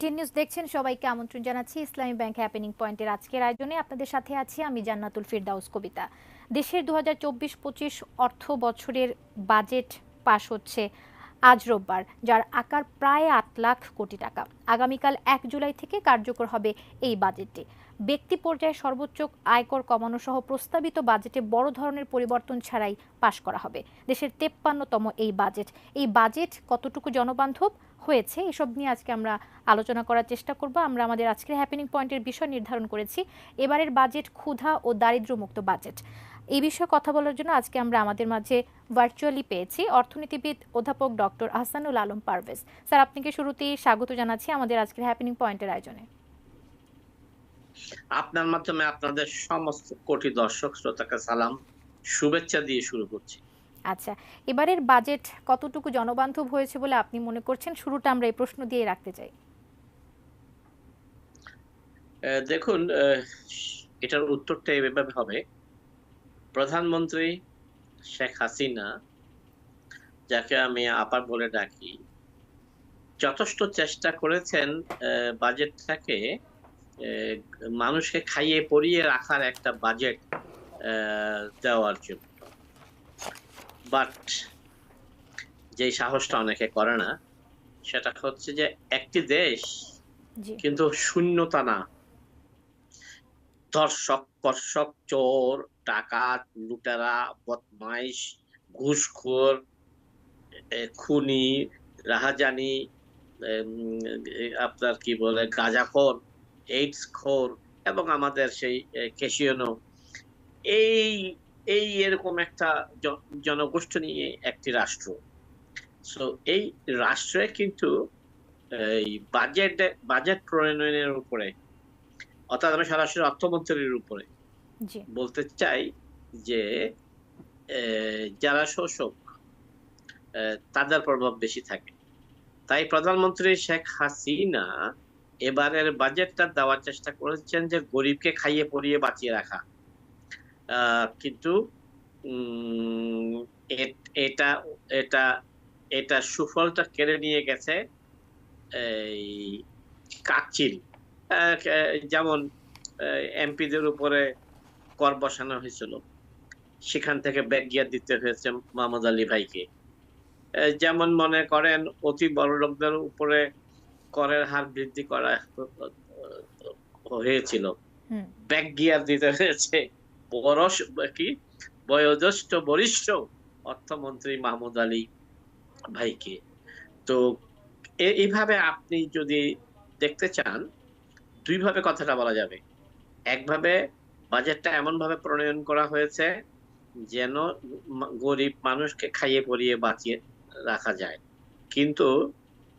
ATN news দেখছেন, সবাইকে আমন্ত্রণ জানাচ্ছি ইসলামী ব্যাংক হ্যাপেনিং পয়েন্টের আজকের আয়োজনে। আপনাদের সাথে আছি আমি জান্নাতুল ফিরদাউস কবিতা। দেশের দু হাজার অর্থ বছরের বাজেট পাশ হচ্ছে আজ রোববার, যার আকার প্রায় আট লাখ কোটি টাকা। আগামীকাল এক জুলাই থেকে কার্যকর হবে এই বাজেটটি ব্যক্তি পর্যায়ে সর্বোচ্চ আয়কর কমানো সহ প্রস্তাবিত বাজেটে বড় ধরনের পরিবর্তন ছাড়াই পাশ করা হবে। দেশের তেপ্পান্নতম এই বাজেট এই বাজেট কতটুকু জনবান্ধব? হয়েছে, এসব নিয়ে আজকে আমরা আলোচনা করার চেষ্টা করব। আমরা আমাদের আজকের হ্যাপেনিং পয়েন্টের বিষয় নির্ধারণ করেছি। এবারের বাজেট ক্ষুধা ও দারিদ্র্যমুক্ত বাজেট এই বিষয়ে কথা বলার জন্য আজকে আমরা আমাদের মাঝে ভার্চুয়ালি পেয়েছি অর্থনীতিবিদ অধ্যাপক ডক্টর আহসানুল আলম পারভেজ। স্যার, আপনাকে শুরুতেই স্বাগত জানাচ্ছি আমাদের আজকের হ্যাপেনিং পয়েন্টের আয়োজনে। আপনার মাধ্যমে আপনাদের সমস্ত কোটি দর্শক শ্রোতাকে সালাম, শুভেচ্ছা দিয়ে শুরু করছি। আচ্ছা এবারের বাজেট কতটুকু জনবান্ধব হয়েছে বলে আপনি মনে করছেন? শুরুটা আমরা এই প্রশ্ন দিয়ে রাখতে চাই। দেখুন এটার উত্তরটা এভাবে হবে। প্রধানমন্ত্রী শেখ হাসিনা, যাকে আমি আপার বলে ডাকি, যথেষ্ট চেষ্টা করেছেন বাজেটটাকে মানুষকে খাইয়ে পরিয়ে রাখার একটা বাজেট দেওয়ার জন্য। বাট যে সাহসটা অনেকে করে না সেটা হচ্ছে যে একটি দেশ কিন্তু শূন্যতা না। ধর্ষক কর্ষক চোর ডাকাত লুটেরা বদমাইশ ঘুষখোর খুনি রাহাজানি আপনার কি বলে গাঁজাখোর এইডস খোর এবং আমাদের সেই এ, ক্যাসিয়ানো এই এই এরকম একটা জনগোষ্ঠী নিয়ে একটি রাষ্ট্র। সো এই রাষ্ট্রে কিন্তু এই বাজেট বাজেট প্রণয়নের উপরে অর্থাৎ আমি সরাসরি অর্থমন্ত্রীর উপরে বলতে চাই যে যারা শোষক তাদের প্রভাব বেশি থাকে। তাই প্রধানমন্ত্রী শেখ হাসিনা এবারের বাজেটটা দেওয়ার চেষ্টা করেছেন যে গরিবকে খাইয়ে পরিয়ে বাঁচিয়ে রাখা। কিন্তু এটা এটা এটা সুফলটা কেড়ে নিয়ে গেছে এই কাকচিল। আহ, যেমন এমপিদের উপরে কর বসানো হয়েছিল। সেখান থেকে ব্যাক গিয়ার দিতে হয়েছে মোহাম্মদ আলী ভাইকে। যেমন মনে করেন অতি বড় লোকদের উপরে করের হার বৃদ্ধি করা হয়েছিল। গিয়ার দিতে হয়েছে বড় কি বয়োজ্যেষ্ঠ বরিষ্ঠ অর্থমন্ত্রী মাহমুদ আলী ভাইকে। তো এইভাবে আপনি যদি দেখতে চান, দুইভাবে কথাটা বলা যাবে। একভাবে বাজেটটা এমন ভাবে প্রণয়ন করা হয়েছে, যেন গরিব মানুষকে খাইয়ে পরিয়ে বাঁচিয়ে রাখা যায়। কিন্তু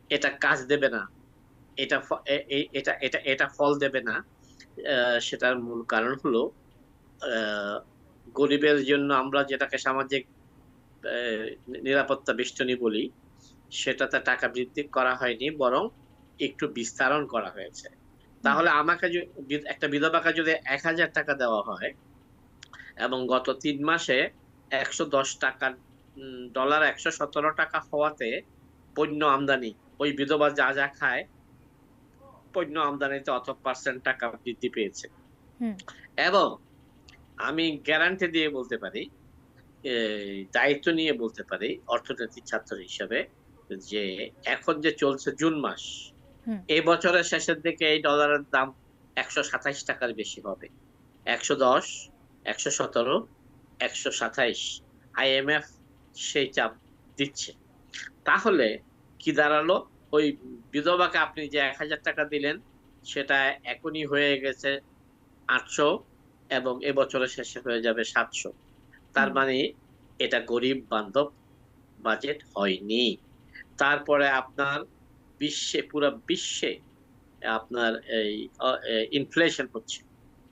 এটা কাজ দেবে না। এটা এটা এটা এটা ফল দেবে না। সেটার মূল কারণ হলো গরিবের জন্য আমরা যেটাকে সামাজিক নিরাপত্তা বেষ্টনী বলি সেটাতে টাকা বৃদ্ধি করা হয়নি বরং একটু বিস্তারণ করা হয়েছে। তাহলে আমাকে একটা বিধবাকে যদি এক হাজার টাকা দেওয়া হয় এবং গত তিন মাসে একশো দশ টাকা ডলার একশো সতেরো টাকা হওয়াতে পণ্য আমদানি ওই বিধবা যা যা খায় পণ্য আমদানিতে অত পার্সেন্ট টাকা বৃদ্ধি পেয়েছে। হুম। এবং আমি গ্যারান্টি দিয়ে বলতে পারি দায়িত্ব নিয়ে বলতে পারি অর্থনৈতিক ছাত্র হিসেবে যে এখন যে চলছে জুন মাস এই বছরের শেষের দিকে এই ডলারের দাম একশো সাতাইশ টাকার বেশি হবে। একশো দশ একশো সতেরো একশো সাতাইশ আইএমএফ সেই চাপ দিচ্ছে। তাহলে কি দাঁড়াল? ওই বিধবাকে আপনি যে এক হাজার টাকা দিলেন সেটা এখনই হয়ে গেছে আটশো এবং এবছরের শেষে হয়ে যাবে সাতশো। তার মানে এটা গরিব বান্ধব বাজেট হয়নি। তারপরে আপনার বিশ্বে পুরো বিশ্বে আপনার এই ইনফ্লেশন হচ্ছে।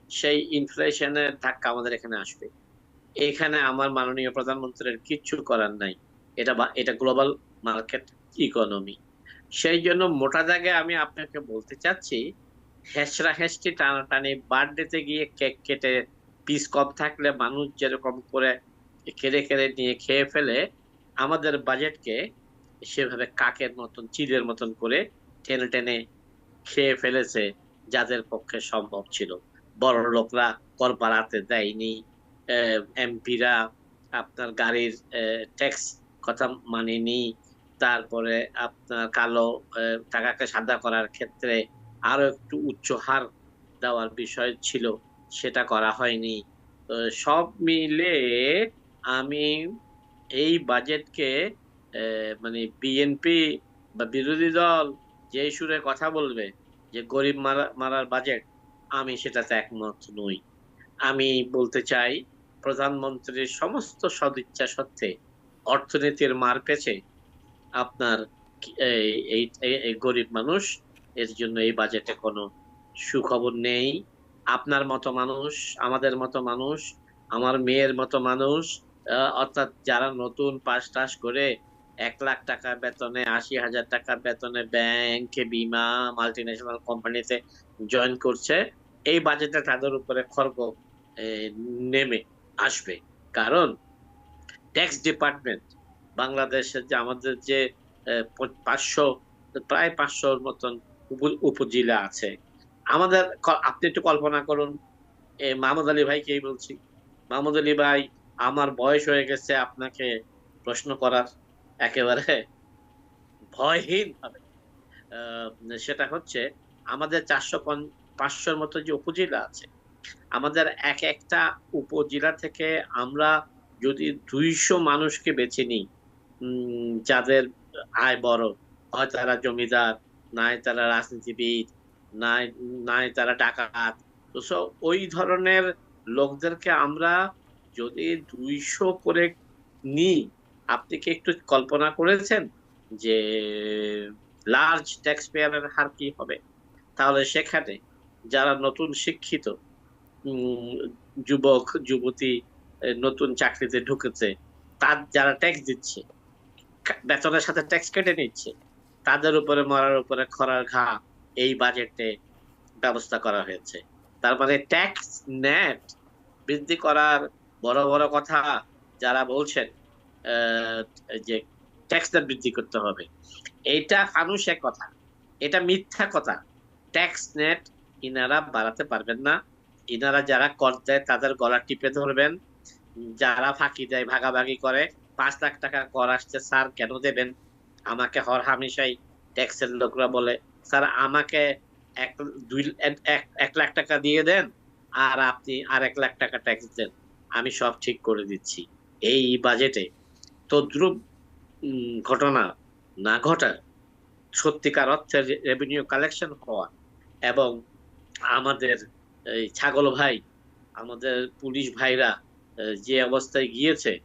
সেই ইনফ্লেশনের ধাক্কা আমাদের এখানে আসবে। এখানে আমার মাননীয় প্রধানমন্ত্রীর কিচ্ছু করার নাই। এটা বা- এটা গ্লোবাল মার্কেট ইকোনমি সেই জন্য মোটা দাগে আমি আপনাকে বলতে চাচ্ছি হেসরা হেসটি টানাটানি বার্থডেতে গিয়ে কেক কেটে পিস কম থাকলে মানুষ যেরকম করে কেড়ে কেড়ে নিয়ে খেয়ে ফেলে, আমাদের বাজেটকে সেভাবে কাকের মতন, চিলের মতন করে টেনে টেনে খেয়ে ফেলেছে যাদের পক্ষে সম্ভব ছিল। বড় লোকরা কর বাড়াতে দেয়নি। এমপিরা আপনার গাড়ির ট্যাক্স কথা মানেনি। তারপরে আপনার কালো টাকাকে সাদা করার ক্ষেত্রে আরও একটু উচ্চ হার দেওয়ার বিষয় ছিল, সেটা করা হয়নি। সব মিলে আমি এই বাজেটকে মানে বিএনপি বা বিরোধী দল যে সুরে কথা বলবে, যে গরিব মারা, মারার বাজেট, আমি সেটাতে একমত নই। আমি বলতে চাই, প্রধানমন্ত্রীর সমস্ত সদিচ্ছা সত্ত্বে অর্থনীতির মার পেছে আপনার এই গরিব মানুষ এর জন্য এই বাজেটে কোনো সুখবর নেই। আপনার মতো মানুষ, আমাদের মতো মানুষ, আমার মেয়ের মতো মানুষ অর্থাৎ যারা নতুন পাশ টাস করে এক লাখ টাকা বেতনে, আশি হাজার টাকা বেতনে ব্যাংকে বিমা মাল্টি ন্যাশনাল কোম্পানিতে জয়েন করছে, এই বাজেটে তাদের উপরে খর্গ নেমে আসবে। কারণ ট্যাক্স ডিপার্টমেন্ট বাংলাদেশের যে আমাদের যে পাঁচশো, প্রায় পাঁচশোর মতন উপজেলা আছে। আমাদের আপনি একটু কল্পনা করুন। মাহমুদ আলী ভাইকেই বলছি, মাহমুদ আলী ভাই, আমার বয়স হয়ে গেছে, আপনাকে প্রশ্ন করার একেবারে ভয়হীন ভাবে। সেটা হচ্ছে, আমাদের চারশো পাঁচশোর মতো যে উপজেলা আছে, আমাদের এক একটা উপজেলা থেকে আমরা যদি দুইশো মানুষকে বেছে নিই যাদের আয় বড়, হয় তারা জমিদার নাই তারা রাজনীতিবিদ, নাই নাই তারা ডাকাত। তো সব ওই ধরনের লোকদেরকে আমরা যদি দুইশো করে নিই, আপনি কি একটু কল্পনা করেছেন যে লার্জ ট্যাক্স পেয়ারের হার কি হবে? তাহলে সেখানে যারা নতুন শিক্ষিত যুবক, যুবতী নতুন চাকরিতে ঢুকেছে, তার যারা ট্যাক্স দিচ্ছে বেতনের সাথে ট্যাক্স কেটে নিচ্ছে তাদের উপরে মরার উপরে খরার ঘা এই বাজেটে ব্যবস্থা করা হয়েছে। তার মানে ট্যাক্স নেট বৃদ্ধি করার বড় বড় কথা যারা বলছেন যে ট্যাক্স নেট বৃদ্ধি করতে হবে। এইটা ফানুষের কথা, এটা মিথ্যা কথা। ট্যাক্স নেট ইনারা বাড়াতে পারবেন না। ইনারা যারা কর দেয় তাদের গলা টিপে ধরবেন। যারা ফাঁকি দেয়, ভাগাভাগি করে, পাঁচ লাখ টাকা কর আসছে, স্যার কেন দেবেন? আমাকে হর হামেশাই ট্যাক্সের লোকরা বলে, স্যার, আমাকে এক, দুই, এক- লাখ টাকা দিয়ে দেন আর আপনি আর এক লাখ টাকা ট্যাক্স দেন। আমি সব ঠিক করে দিচ্ছি। এই বাজেটে তদ্রুপ ঘটনা না ঘটার সত্যিকার অর্থে রেভিনিউ কালেকশন হওয়া এবং আমাদের এই ছাগল ভাই, আমাদের পুলিশ ভাইরা যে অবস্থায় গিয়েছে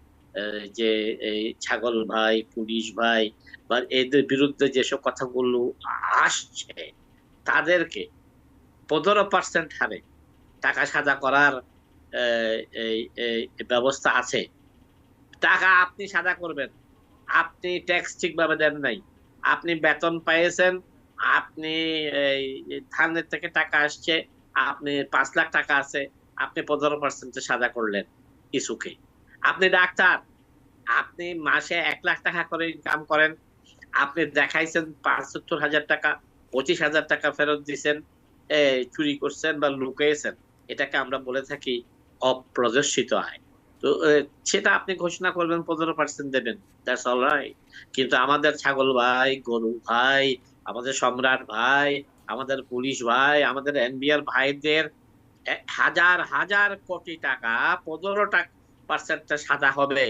যে এই ছাগল ভাই, পুলিশ ভাই বা এদের বিরুদ্ধে যেসব কথাগুলো আসছে, তাদেরকে পনেরো পার্সেন্ট হারে টাকা সাদা করার ব্যবস্থা আছে। টাকা আপনি সাদা করবেন। আপনি ট্যাক্স ঠিকভাবে দেন নাই। আপনি বেতন পেয়েছেন আপনি ধানের থেকে টাকা আসছে, আপনি পাঁচ লাখ টাকা আছে, আপনি পনেরো পার্সেন্টে সাদা করলেন কিছুকে আপনি ডাক্তার আপনি মাসে এক লাখ টাকা করে ইনকাম করেন আপনি দেখাইছেন পঁচাত্তর হাজার টাকা পঁচিশ হাজার টাকা ফেরত দিছেন এ, চুরি করছেন বা লুকিয়েছেন এটাকে আমরা বলে থাকি অপ্রদর্শিত আয় তো সেটা আপনি ঘোষণা করবেন পনেরো পার্সেন্ট দেবেন অল কিন্তু আমাদের ছাগল ভাই গরু ভাই আমাদের সম্রাট ভাই আমাদের পুলিশ ভাই আমাদের এনবিআর ভাইদের হাজার হাজার কোটি টাকা পনেরো টাকা পার্সেন্টটা সাদা হবে?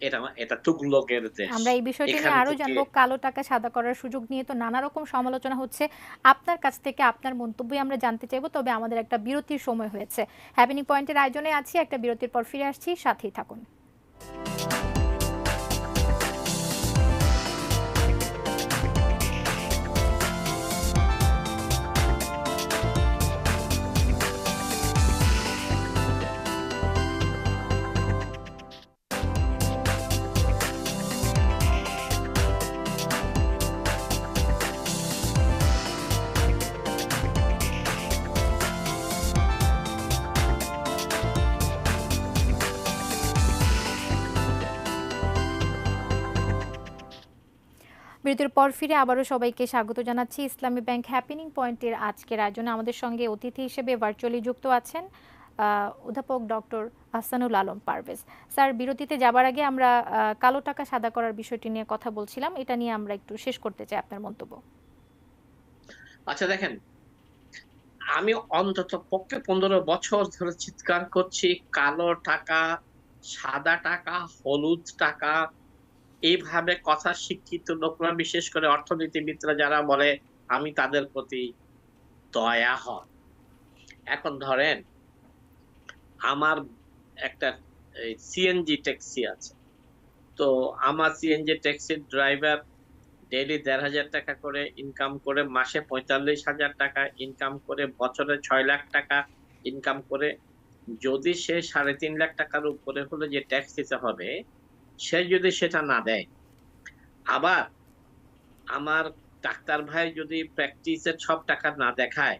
এটা এটা তুগলকের দেশ। আমরা এই বিষয়টি নিয়ে আরও জানব। কালো টাকা সাদা করার সুযোগ নিয়ে তো নানা রকম সমালোচনা হচ্ছে। আপনার কাছ থেকে আপনার মন্তব্যই আমরা জানতে চাইব তবে আমাদের একটা বিরতির সময় হয়েছে। হ্যাপেনিং পয়েন্টের আয়োজনে আছি একটা বিরতির পর ফিরে আসছি সাথেই থাকুন। বিরতির পর ফিরে আবারও সবাইকে স্বাগত জানাচ্ছি ইসলামী ব্যাংক হ্যাপেনিং পয়েন্টের আজকের আয়োজনে। আমাদের সঙ্গে অতিথি হিসেবে ভার্চুয়ালি যুক্ত আছেন অধ্যাপক ডক্টর হাসানুল আলম পারভেজ। স্যার, বিরতিতে যাবার আগে আমরা কালো টাকা সাদা করার বিষয়টি নিয়ে কথা বলছিলাম। এটা নিয়ে আমরা একটু শেষ করতে চাই আপনার মন্তব্য। আচ্ছা দেখেন, আমি অন্তত পক্ষে পনেরো বছর ধরে চিৎকার করছি, কালো টাকা, সাদা টাকা, হলুদ টাকা এইভাবে কথা শিক্ষিত লোকরা, বিশেষ করে অর্থনীতিবিদরা যারা বলে, আমি তাদের প্রতি দয়া হয়। এখন ধরেন, আমার একটা সিএনজি ট্যাক্সি আছে। তো আমার সিএনজি ট্যাক্সির ড্রাইভার ডেইলি দেড় হাজার টাকা করে ইনকাম করে, মাসে পঁয়তাল্লিশ হাজার টাকা ইনকাম করে, বছরে ছয় লাখ টাকা ইনকাম করে। যদি সে সাড়ে তিন লাখ টাকার উপরে হলে যে ট্যাক্স দিতে হবে সে যদি সেটা না দেয়, আবার আমার ডাক্তার ভাই যদি প্র্যাকটিসের সব টাকা না দেখায়,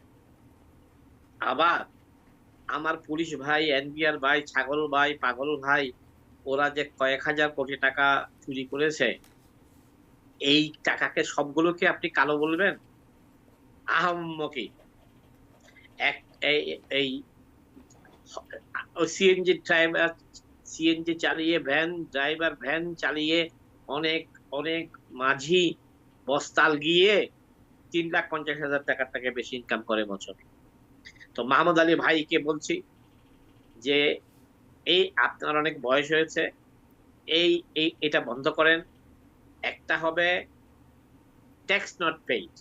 আবার আমার পুলিশ ভাই এনবিআর ভাই, ছাগল ভাই, পাগল ভাই, ওরা যে কয়েক হাজার কোটি টাকা চুরি করেছে, এই টাকাকে সবগুলোকে আপনি কালো বলবেন? আহম্মকি। এক, এই সিএনজি ড্রাইভার সিএনজি চালিয়ে ভ্যান ড্রাইভার ভ্যান চালিয়ে অনেক অনেক মাঝি বস্তাল গিয়ে তিন লাখ পঞ্চাশ হাজার টাকার থেকে বেশি ইনকাম করে বছরে। তো মাহমুদ আলী ভাইকে বলছি যে, এই আপনার অনেক বয়স হয়েছে, এই এই, এটা বন্ধ করেন। একটা হবে ট্যাক্স নট পেইড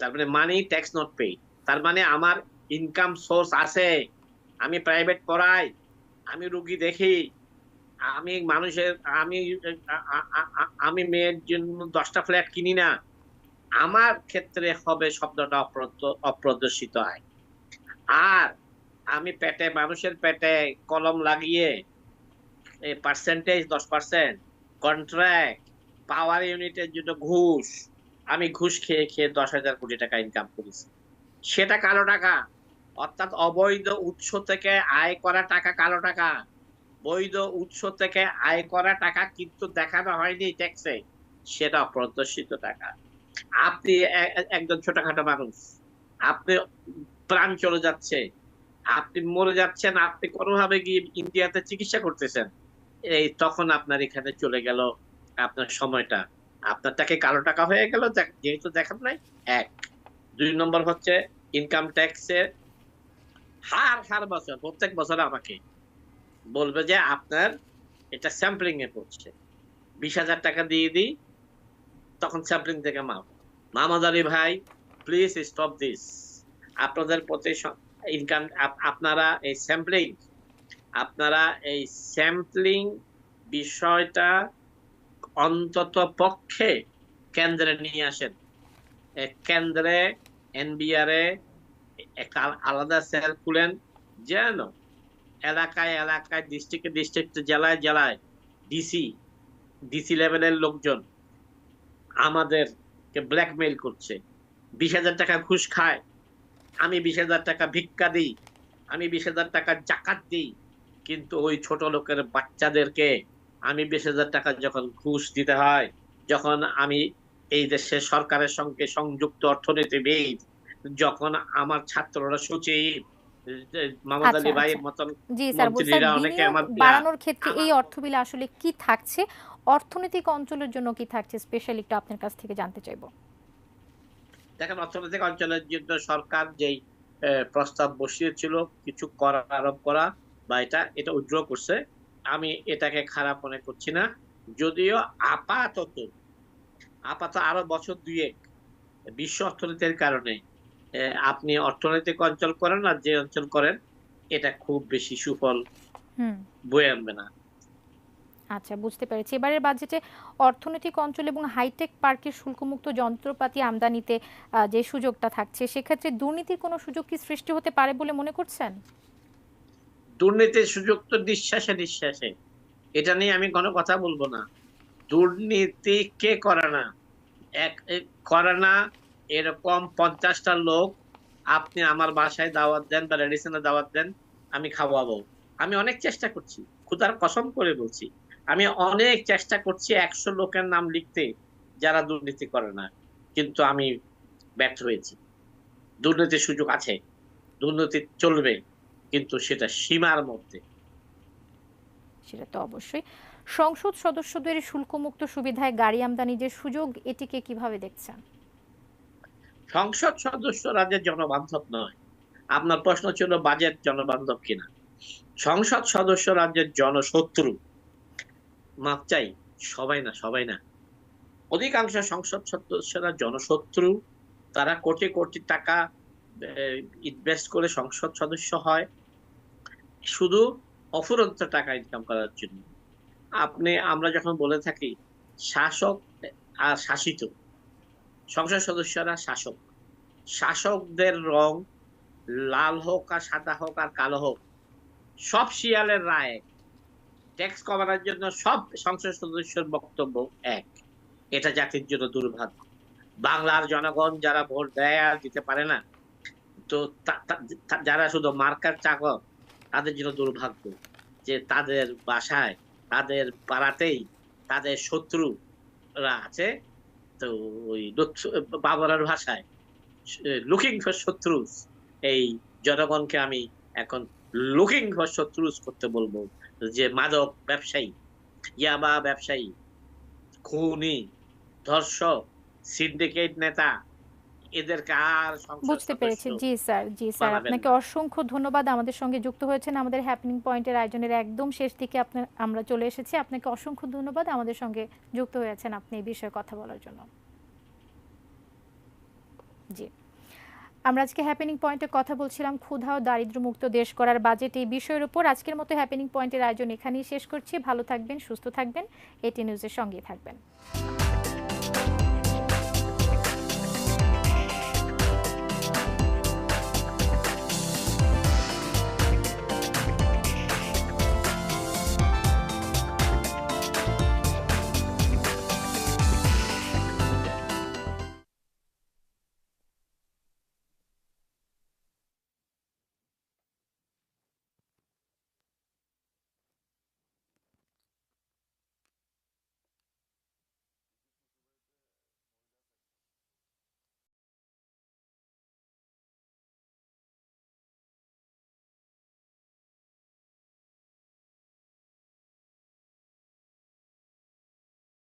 তার মানে মানি ট্যাক্স নট পেইড তার মানে আমার ইনকাম সোর্স আছে। আমি প্রাইভেট পড়াই আমি রুগী দেখি আমি মানুষের, আমি আমি মেয়ের জন্য দশটা ফ্ল্যাট কিনি না। আমার ক্ষেত্রে হবে শব্দটা অপ্রদর্শিত আয়। আর আমি পেটে, মানুষের পেটে কলম লাগিয়ে পার্সেন্টেজ দশ পার্সেন্ট কন্ট্রাক্ট পাওয়ার ইউনিটের জন্য ঘুষ, আমি ঘুষ খেয়ে খেয়ে দশ হাজার কোটি টাকা ইনকাম করেছি। সেটা কালো টাকা। অর্থাৎ অবৈধ উৎস থেকে আয় করা টাকা, কালো টাকা। বৈধ উৎস থেকে আয় করা টাকা কিন্তু দেখানো হয়নি ট্যাক্সে। সেটা অপ্রদর্শিত টাকা। আপনি একজন ছোটখাটো মানুষ। আপনি প্রাণ চলে যাচ্ছে। আপনি মরে যাচ্ছেন, আপনি কোনোভাবে গিয়ে ইন্ডিয়াতে চিকিৎসা করতেছেন। এই তখন আপনার এখানে চলে গেল আপনার সময়টা। আপনার টাকে কালো টাকা হয়ে গেল যেহেতু দেখান নাই, এক। দুই নম্বর হচ্ছে ইনকাম ট্যাক্সের হার হার বছর, প্রত্যেক বছর আমাকে বলবে যে আপনার এটা স্যাম্পলিং এ পড়ছে। বিশ হাজার টাকা দিয়ে দিই, তখন স্যাম্পলিং থেকে মাপ মাহমুদ আলী ভাই প্লিজ স্টপ দিস আপনাদের প্রতি ইনকাম আপনারা এই স্যাম্পলিং আপনারা এই স্যাম্পলিং বিষয়টা অন্তত পক্ষে কেন্দ্রে নিয়ে আসেন। কেন্দ্রে, এনবিআর আলাদা সেল খুলেন, যেন এলাকায় এলাকায় ডিস্ট্রিক্টে ডিস্ট্রিক্টে জেলায় জেলায় ডিসি ডিসি লেভেলের লোকজন আমাদেরকে ব্ল্যাকমেইল করছে। বিশ হাজার টাকা ঘুষ খায়, আমি বিশ হাজার টাকা ভিক্ষা দিই, আমি বিশ হাজার টাকা জাকাত দিই, কিন্তু ওই ছোট লোকের বাচ্চাদেরকে আমি বিশ হাজার টাকা যখন ঘুষ দিতে হয়, যখন আমি এই দেশের সরকারের সঙ্গে সংযুক্ত অর্থনীতিবিদ যখন আমার ছাত্ররা সচিব মাহমুদ আলী ভাইয়ের। মতন জি স্যার বলছি মন্ত্রীরা অনেকে আমার বাড়ানোর ক্ষেত্রে এই অর্থবিলে আসলে কি থাকছে? অর্থনৈতিক অঞ্চলের জন্য কি থাকছে? স্পেশালি একটু আপনার কাছ থেকে জানতে চাইব। দেখেন অর্থনৈতিক অঞ্চলের জন্য সরকার যেই প্রস্তাব বসিয়েছিল কিছু করা আরোপ করা বা এটা এটা উইথড্র করছে আমি এটাকে খারাপ মনে করছি না। যদিও আপাতত আপাতত আরও বছর দুয়েক বিশ্ব অর্থনীতির কারণে আপনি অর্থনৈতিক অঞ্চল করেন আর যে অঞ্চল করেন এটা খুব বেশি সুফল বয়ে আনবে না। আচ্ছা বুঝতে পেরেছি। এবারের বাজেটে অর্থনৈতিক অঞ্চল এবং হাইটেক পার্কের শুল্কমুক্ত যন্ত্রপাতি আমদানিতে যে সুযোগটা থাকছে সেক্ষেত্রে দুর্নীতির কোনো সুযোগ কি সৃষ্টি হতে পারে বলে মনে করছেন? দুর্নীতির সুযোগ তো নিঃশ্বাসে নিঃশ্বাসে। এটা নিয়ে আমি কোনো কথা বলব না। দুর্নীতি কে করে না? এক এক করে না এরকম পঞ্চাশটা লোক আপনি আমার বাসায় দাওয়াত দেন বা রেডিসনে দাওয়াত দেন, আমি খাওয়াবো। আমি অনেক চেষ্টা করছি। খুদার কসম করে বলছি, আমি অনেক চেষ্টা করছি একশো লোকের নাম লিখতে, যারা দুর্নীতি করে না। কিন্তু আমি ব্যর্থ হয়েছি। দুর্নীতির সুযোগ আছে। দুর্নীতি চলবে, কিন্তু সেটা সীমার মধ্যে। সেটা তো অবশ্যই। সংসদ সদস্যদের শুল্কমুক্ত সুবিধায় গাড়ি আমদানি যে সুযোগ, এটিকে কীভাবে দেখছেন? সংসদ সদস্য রাজ্যের জনবান্ধব নয়। আপনার প্রশ্ন ছিল বাজেট জনবান্ধব কিনা? সংসদ সদস্য রাজ্যের জনশত্রু। মাপ চাই, সবাই না সবাই না। অধিকাংশ সংসদ সদস্যরা জনশত্রু। তারা কোটি কোটি টাকা ইনভেস্ট করে সংসদ সদস্য হয়। শুধু অফুরন্ত টাকা ইনকাম করার জন্য। আপনি, আমরা যখন বলে থাকি, শাসক আর শাসিত। সংসদ সদস্যরা শাসক। শাসকদের রং লাল হোক আর সাদা হোক আর কালো হোক, সব শিয়ালের রায় ট্যাক্স কমানোর জন্য সব সংসদ সদস্যের বক্তব্য এক। এটা জাতির জন্য দুর্ভাগ্য। বাংলার জনগণ যারা ভোট দেয় আর দিতে পারে না তো, যারা শুধু মার্কার চাকর, তাদের জন্য দুর্ভাগ্য যে তাদের বাসায়, তাদের পাড়াতেই তাদের শত্রুরা আছে। তো ওই বাবরার ভাষায় লুকিং ফর শত্রুস। এই জনগণকে আমি এখন লুকিং ফর শত্রুস করতে বলব। যে মাদক ব্যবসায়ী, ইয়াবা ব্যবসায়ী, খুনি, ধর্ষক সিন্ডিকেট নেতা এদেরকে আর বুঝতে পেরেছি। জি স্যার জি স্যার। আপনাকে অসংখ্য ধন্যবাদ। আমাদের সঙ্গে যুক্ত হয়েছেন আমাদের হ্যাপেনিং পয়েন্টের আয়োজনের একদম শেষ দিকে আপনার আমরা চলে এসেছি। আপনাকে অসংখ্য ধন্যবাদ আমাদের সঙ্গে যুক্ত হয়েছেন আপনি এই বিষয়ে কথা বলার জন্য। জি। আমরা আজকে হ্যাপেনিং পয়েন্টে কথা বলছিলাম ক্ষুধা ও দারিদ্র্যমুক্ত দেশ করার বাজেট এই বিষয়ের উপর। আজকের মতো হ্যাপেনিং পয়েন্টের আয়োজন এখানেই শেষ করছি। ভালো থাকবেন সুস্থ থাকবেন। এটি নিউজের সঙ্গে থাকবেন।